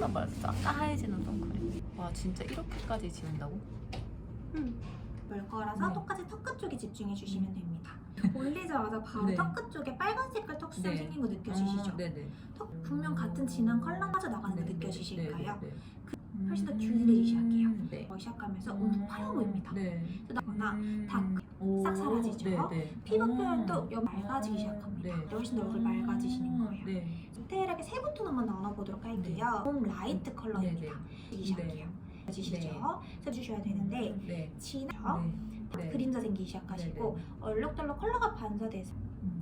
존나 맛있어. 아까 하얘지는 선크림. 와 진짜 이렇게까지 지는다고? 볼 거라서 네. 똑같이 턱 끝 쪽에 집중해 주시면 됩니다. 올리자마자 바로 네. 턱 끝 쪽에 빨간 색깔 턱수염 네. 생긴 거 느껴지시죠? 어, 네네. 턱 분명 같은 진한 컬러 빠져나가는 거 네, 느껴지실까요? 네, 네, 네. 훨씬 더 균일해지기 시작해요. 음, 네. 어, 시작하면서 엄청 파여 보입니다. 네. 그러거나 음. 다 오, 싹 사라지죠? 네, 네. 피부 어. 표현도 여 맑아지기 시작합니다. 네. 훨씬 더 얼굴 맑아지시는 거예요. 네. 디테일하게 세부 톤 한번 나눠보도록 할게요. 좀 라이트 컬러입니다. 네, 보기 시작해요. 보시죠? 써주셔야 되는데 네. 진한 네. 네. 그림자 생기기 시작하시고 얼룩덜룩 컬러가 반사돼서 음.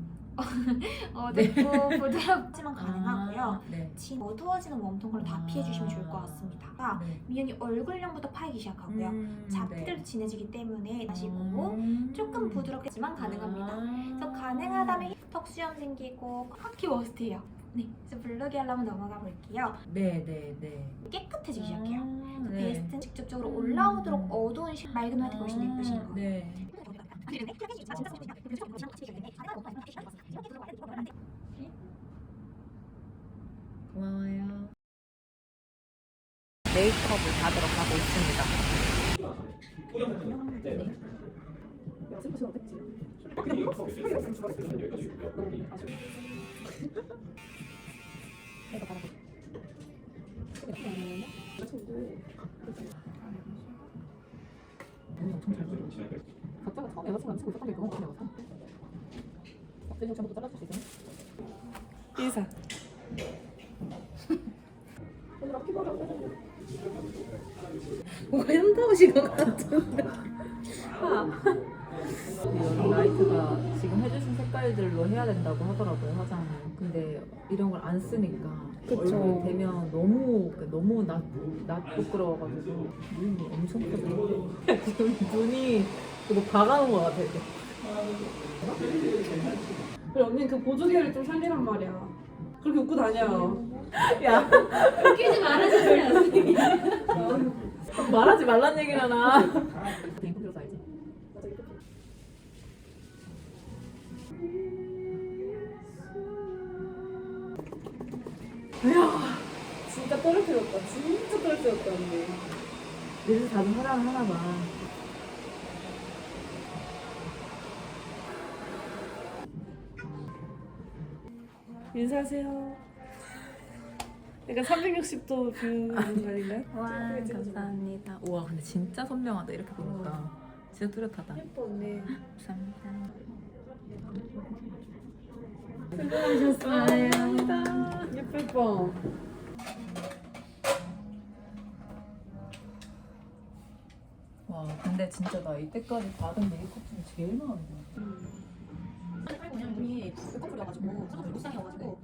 어, 네. 좁고 부드럽지만 가능하고요. 아, 네. 진 어두워지는 웜톤 컬러 다 피해주시면 좋을 것 같습니다. 네. 미연이 얼굴형부터 파이기 시작하고요. 음, 잡티들도 진해지기 때문에 하시고 음. 조금 부드럽겠지만 가능합니다. 아. 그래서 가능하다면 턱 수염 생기고 카키 워스트예요. 네, 이제 블루기 하려면 넘어가 볼게요. 네, 네, 네. 깨끗해지기 시작해요. 아, 그래서 네. 베이스는 직접적으로 올라오도록 어두운 시- 맑은 화이트가 훨씬 더 예쁘신 거예요. 네. 고마워요. 메이크업을 받으러 가고 있습니다. 각자가 처음에 여자친구랑 치고 있었던 게 그건 같아요. 갑자기 전부터 잘라줄 수 있어요? 인사. 뭔가 현타오신 것 같은데. 이 라이트가 지금 해주신 색깔들로 해야 된다고 하더라고요 화장을. 근데 이런 걸 안 쓰니까 그쵸. 얼굴 되면 너무 너무 낯, 낯 부끄러워가지고 눈이 엄청 크더라고요. 지금 눈이 이거 박아놓은 것 같아 이렇게. 그래 언니는 그 보조개를 좀 살리란 말이야. 그렇게 웃고 다녀. 야 웃기지 말아주세요. 말하지 말란. 이거 들어서 알지? 진짜 떨어뜨렸다. 진짜 떨어뜨렸다 언니. 그래서 다들 사랑을 하나 봐. 인사하세요. 약간 360도 뷰 아닌가요? 와 감사합니다. 우와 근데 진짜 선명하다 이렇게 보니까 진짜 뚜렷하다. 예뻐 언니. 감사합니다. 감사합니다. 예뻐 예뻐. 와 근데 진짜 나 이때까지 받은 메이크업 중에 제일 마음에 들어. 언니 커플이어가지고 무쌍이어가지고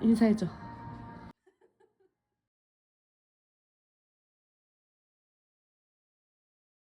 인사해줘.